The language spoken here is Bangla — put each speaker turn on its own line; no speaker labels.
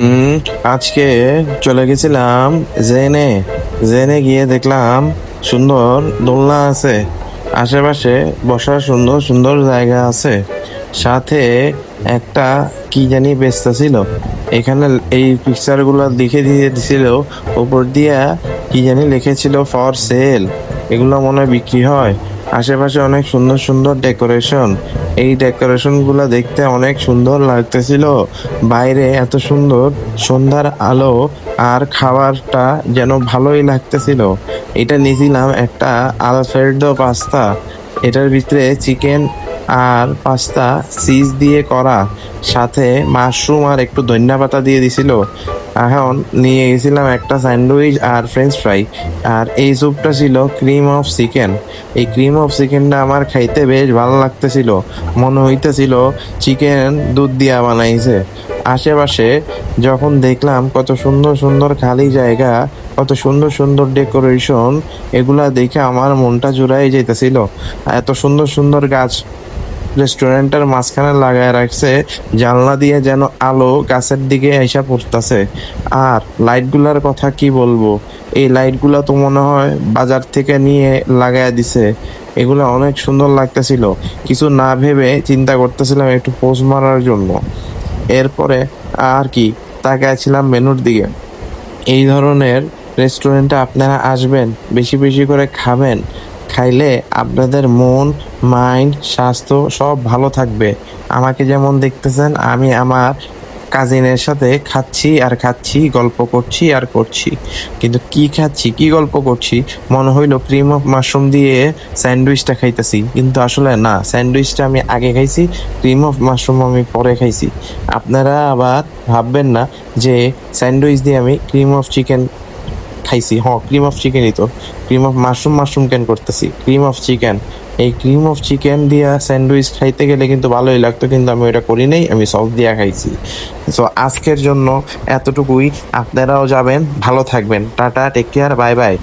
হুম, আজকে চলে গেছিলাম জেনে জেনে গিয়ে দেখলাম সুন্দর দোলনা আছে। আশেপাশে বসার সুন্দর সুন্দর জায়গা আছে। সাথে একটা কি জানি বেচতে ছিল। এখানে এই পিকচারগুলো দেখে দিয়ে দিছিল উপর দিয়া কি জানি লিখেছিল ফর সেল এগুলো মনে হয় বিক্রি হয়। আশেপাশে অনেক সুন্দর সুন্দর ডেকোরেশন এই ডেকোরেশনগুলা দেখতে অনেক সুন্দর লাগতেছিল। বাইরে এত সুন্দর সন্ধ্যার আলো আর খাবারটা যেন ভালোই লাগতেছিল। এটা নিয়েছিলাম একটা আলফ্রেডো পাস্তা। এটার ভিতরে চিকেন আর পাস্তা চিজ দিয়ে করা, সাথে মাশরুম আর একটু ধনিয়া পাতা দিয়ে দিছিল। এখন নিয়ে গেছিলাম একটা স্যান্ডউইচ আর ফ্রেঞ্চ ফ্রাই আর এই স্যুপটা ছিল ক্রিম অফ চিকেন এই ক্রিম অফ চিকেনটা আমার খাইতে বেশ ভালো লাগতেছিল। মনে হইতেছিল চিকেন দুধ দিয়া বানাইছে। আশেপাশে যখন দেখলাম কত সুন্দর সুন্দর খালি জায়গা, কত সুন্দর সুন্দর ডেকোরেশন এগুলা দেখে আমার মনটা জুড়াই যেতেছিল এত সুন্দর সুন্দর গাছ রেস্টুরেন্টের মাঝখানে লাগায় রাখছে, জানলা দিয়ে যেন আলো গাছের দিকে এসে পড়তেছে। আর লাইটগুলার কথা কি বলব? এই লাইটগুলা তো মনে হয় বাজার থেকে নিয়ে লাগায় দিছে। এগুলো অনেক সুন্দর লাগতেছিল। কিছু না ভেবে চিন্তা করতেছিলাম একটু পোজ মারার জন্য। এরপরে আর কি, তাকাইছিলাম মেনুর দিকে। এই ধরনের রেস্টুরেন্টে আপনারা আসবেন, বেশি বেশি করে খাবেন। খাইলে আপনাদের মন, মাইন্ড, স্বাস্থ্য সব ভালো থাকবে। আমাকে যেমন দেখতেছেন, আমি আমার কাজিনের সাথে খাচ্ছি আর খাচ্ছি, গল্প করছি আর করছি। কিন্তু কি খাচ্ছি, কি গল্প করছি? মনে হইল ক্রিম অফ মাশরুম দিয়ে স্যান্ডউইচটা খাইতেছি। কিন্তু আসলে না, স্যান্ডউইচটা আমি আগে খাইছি ক্রিম অফ মাশরুম আমি পরে খাইছি। আপনারা আবার ভাববেন না যে স্যান্ডউইচ দিয়ে আমি ক্রিম অফ চিকেন খাইছি, হ ক্রিম অফ চিকেনই তো। Cream of mushroom mushroom can করতেছি। ক্রিম অফ চিকেন এই ক্রিম অফ চিকেন দিয়া স্যান্ডউইচ খাইতে গেলে কিন্তু ভালোই লাগতো, কিন্তু আমি ওটা করি নাই, আমি সস দিয়া খাইছি। সো আজকের জন্য এতটুকুই। আপনারাও যাবেন, ভালো থাকবেন। Tata take care bye bye